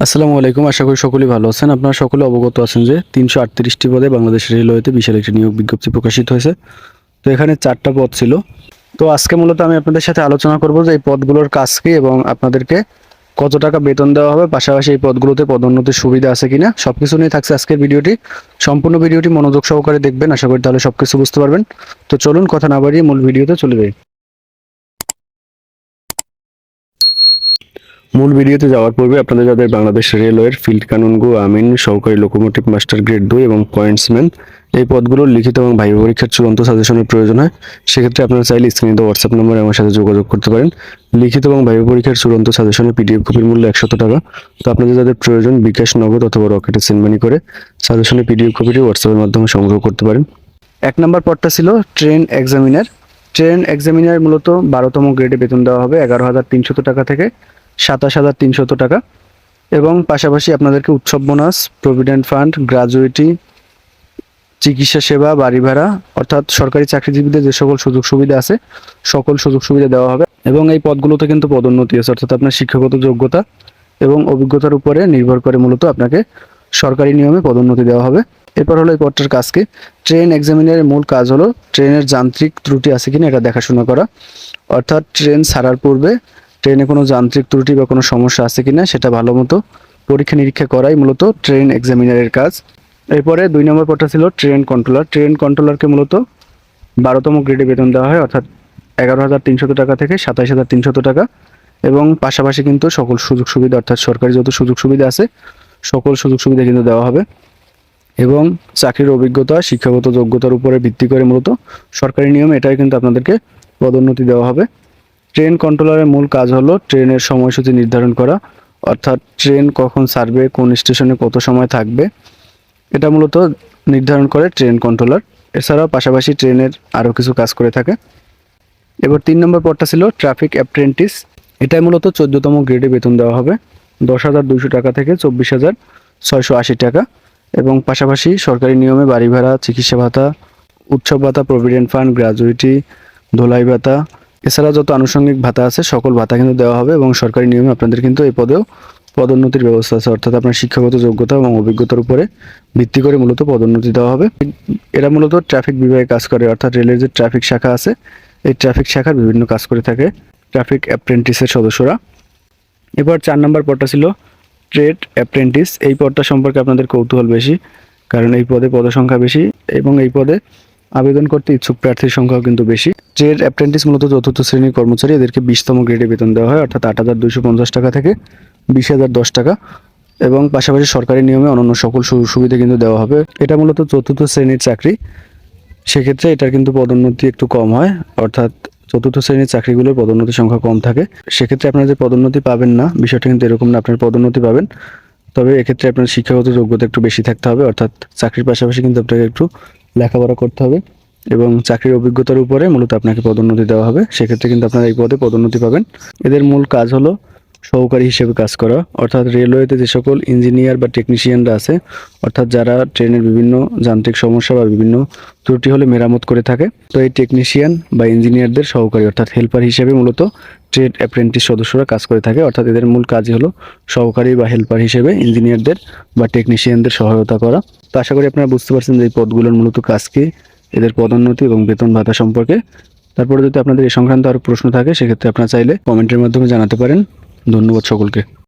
আসসালামু আলাইকুম, আশা করি সকলেই ভালো আছেন। আপনারা সকলে অবগত আছেন যে তিনশো আটত্রিশটি পদে বাংলাদেশ রেলওয়েতে বিশাল একটি নিয়োগ বিজ্ঞপ্তি প্রকাশিত হয়েছে। তো এখানে চারটা পদ ছিল। তো আজকে মূলত আমি আপনাদের সাথে আলোচনা করব যে এই পদগুলোর কাজ কি এবং আপনাদেরকে কত টাকা বেতন দেওয়া হবে, পাশাপাশি এই পদগুলোতে পদোন্নতির সুবিধা আছে কিনা, সবকিছু নিয়ে থাকছে আজকের ভিডিওটি। সম্পূর্ণ ভিডিওটি মনোযোগ সহকারে দেখবেন, আশা করি তাহলে সব কিছু বুঝতে পারবেন। তো চলুন, কথা না বাড়িয়ে মূল ভিডিওতে চলে যাই। মূল ভিডিওতে যাওয়ার পূর্বে আপনাদের যাদের বাংলাদেশ রেলওয়ের ফিল্ড কানুনগু আমিন, সহকারী লোকোমোটিভ মাস্টার গ্রেড দুই এবং পয়েন্টসম্যান এই পদগুলোর লিখিত এবং ভাইবা পরীক্ষার চূড়ান্ত সাজেশনের প্রয়োজন হয়। সেক্ষেত্রে আপনারা চাইলে স্ক্রিনে হোয়াটসঅ্যাপ নম্বরে আমার সাথে যোগাযোগ করতে পারেন। লিখিত এবং ভাইবা পরীক্ষার চূড়ান্ত সাজেশনের পিডিএফ কপির মূল্য একশত টাকা। তো আপনাদের যাদের প্রয়োজন বিকাশ নগদ অথবা রকেটে সেন্ড মানি করে, সাজেশনের পিডিএফ কপিটি হোয়াটসঅ্যাপের মাধ্যমে সংগ্রহ করতে পারেন। এক নম্বর পদটা ছিল ট্রেন এক্সামিনার ট্রেন এক্সামিনার মূলত বারোতম গ্রেডে বেতন দেওয়া হবে, এগারো হাজার তিনশত টাকা থেকে। সাতাশ হাজার তিনশত টাকা। এবং পাশাপাশি আপনাদেরকে উৎসব বোনাস প্রভিডেন্ট ফান্ড গ্রাজুইটি চিকিৎসা সেবা, বাড়ি ভাড়া, অর্থাৎ সরকারি চাকরিজীবীদের যে সকল সুযোগ সুবিধা আছে, সকল সুযোগ সুবিধা দেওয়া হবে। এবং এই পদগুলোতে কিন্তু পদোন্নতি আছে, অর্থাৎ আপনার শিক্ষাগত যোগ্যতা এবং অভিজ্ঞতার উপরে নির্ভর করে মূলত আপনাকে সরকারি নিয়মে পদোন্নতি দেওয়া হবে। এরপর হলো এই পদটার কাজকে ট্রেন এক্সামিনারের মূল কাজ হলো ট্রেনের যান্ত্রিক ত্রুটি আছে কিনা এটা দেখাশোনা করা। অর্থাৎ ট্রেন ছাড়ার পূর্বে ট্রেনে কোনো যান্ত্রিক ত্রুটি বা কোনো সমস্যা আছে কি না সেটা ভালো মতো পরীক্ষা নিরীক্ষা করাই মূলত ট্রেন এক্সামিনারের কাজ। এরপরে দুই নম্বর পদটা ছিল ট্রেন কন্ট্রোলার ট্রেন কন্ট্রোলারকে মূলত বারোতম গ্রেডে বেতন দেওয়া হয়, অর্থাৎ এগারো হাজার তিনশত টাকা থেকে সাতাশ হাজার তিনশত টাকা। এবং পাশাপাশি কিন্তু সকল সুযোগ সুবিধা, অর্থাৎ সরকারি যত সুযোগ সুবিধা আছে, সকল সুযোগ সুবিধা কিন্তু দেওয়া হবে। এবং চাকরির অভিজ্ঞতা, শিক্ষাগত যোগ্যতার উপরে ভিত্তি করে মূলত সরকারি নিয়ম এটাই কিন্তু আপনাদেরকে পদোন্নতি দেওয়া হবে। ট্রেন কন্ট্রোলারের মূল কাজ হলো ট্রেনের সময়সূচি নির্ধারণ করা, অর্থাৎ ট্রেন কখন ছাড়বে, কোন স্টেশনে কত সময় থাকবে, এটা মূলত নির্ধারণ করে ট্রেন কন্ট্রোলার। এছাড়াও পাশাপাশি ট্রেনের আরও কিছু কাজ করে থাকে। এবার তিন নম্বর পদটা ছিল ট্রাফিক অ্যাপ্রেন্টিস। এটাই মূলত চোদ্দতম গ্রেডে বেতন দেওয়া হবে। দশ হাজার দুইশো টাকা থেকে চব্বিশ হাজার ছয়শো আশি টাকা এবং পাশাপাশি সরকারি নিয়মে বাড়ি ভাড়া, চিকিৎসা ভাতা, উৎসব ভাতা, প্রভিডেন্ট ফান্ড গ্র্যাজুইটি ধোলাই ভাতা এছাড়া যত আনুষঙ্গিক ভাতা আছে, সকল ভাতা কিন্তু দেওয়া হবে এবং সরকারি নিয়মে আপনাদের কিন্তু এই পদেও পদোন্নতির ব্যবস্থা আছে। অর্থাৎ আপনার শিক্ষাগত যোগ্যতা এবং অভিজ্ঞতার উপরে ভিত্তি করে মূলত পদোন্নতি দেওয়া হবে। এরা মূলত ট্রাফিক বিভাগে কাজ করে, অর্থাৎ রেলের যে ট্রাফিক শাখা আছে, এই ট্রাফিক শাখার বিভিন্ন কাজ করে থাকে ট্রাফিক অ্যাপ্রেন্টিসের সদস্যরা। এবার চার নম্বর পদটা ছিল ট্রেড অ্যাপ্রেন্টিস। এই পদটা সম্পর্কে আপনাদের কৌতূহল বেশি, কারণ এই পদে পদসংখ্যা বেশি এবং এই পদে আবেদন করতে ইচ্ছুক প্রার্থীর সংখ্যাও কিন্তু বেশি। ট্রেড অ্যাপ্রেন্টিস মূলত চতুর্থ শ্রেণির কর্মচারী, এদেরকে বিশতম গ্রেডে বেতন দেওয়া হয়, অর্থাৎ আট হাজার দুইশো পঞ্চাশ টাকা থেকে বিশ হাজার দশ টাকা। এবং পাশাপাশি সরকারি নিয়মে অন্যান্য সকল সুযোগ সুবিধা কিন্তু দেওয়া হবে। এটা মূলত চতুর্থ শ্রেণির চাকরি। সেক্ষেত্রে এটার কিন্তু পদোন্নতি একটু কম হয়, অর্থাৎ চতুর্থ শ্রেণির চাকরিগুলোর পদোন্নতির সংখ্যা কম থাকে। সেক্ষেত্রে আপনারা যে পদোন্নতি পাবেন না, বিষয়টা কিন্তু এরকম না, আপনার পদোন্নতি পাবেন। তবে এক্ষেত্রে আপনার শিক্ষাগত যোগ্যতা একটু বেশি থাকতে হবে, অর্থাৎ চাকরির পাশাপাশি কিন্তু আপনাকে একটু লেখাপড়া করতে হবে এবং চাকরির অভিজ্ঞতার উপরে মূলত আপনাকে পদোন্নতি দেওয়া হবে। সেক্ষেত্রে কিন্তু আপনারা এই পদে পদোন্নতি পাবেন। এদের মূল কাজ হলো সহকারী হিসেবে কাজ করা, অর্থাৎ রেলওয়েতে যে সকল ইঞ্জিনিয়ার বা টেকনিশিয়ানরা আছে, অর্থাৎ যারা ট্রেনের বিভিন্ন যান্ত্রিক সমস্যা বা বিভিন্ন ত্রুটি হলে মেরামত করে থাকে, তো এই টেকনিশিয়ান বা ইঞ্জিনিয়ারদের সহকারী, অর্থাৎ হেল্পার হিসেবে মূলত ট্রেড অ্যাপ্রেন্টিস সদস্যরা কাজ করে থাকে। অর্থাৎ এদের মূল কাজই হলো সহকারী বা হেল্পার হিসেবে ইঞ্জিনিয়ারদের বা টেকনিশিয়ানদের সহায়তা করা। তো আশা করি আপনারা বুঝতে পারছেন যে এই পদগুলোর মূলত কাজ কি, এদের পদোন্নতি এবং বেতন ভাতা সম্পর্কে। তারপরে যদি আপনাদের এ সংক্রান্ত আরও প্রশ্ন থাকে, সেক্ষেত্রে আপনারা চাইলে কমেন্টের মাধ্যমে জানাতে পারেন। ধন্যবাদ সকলকে।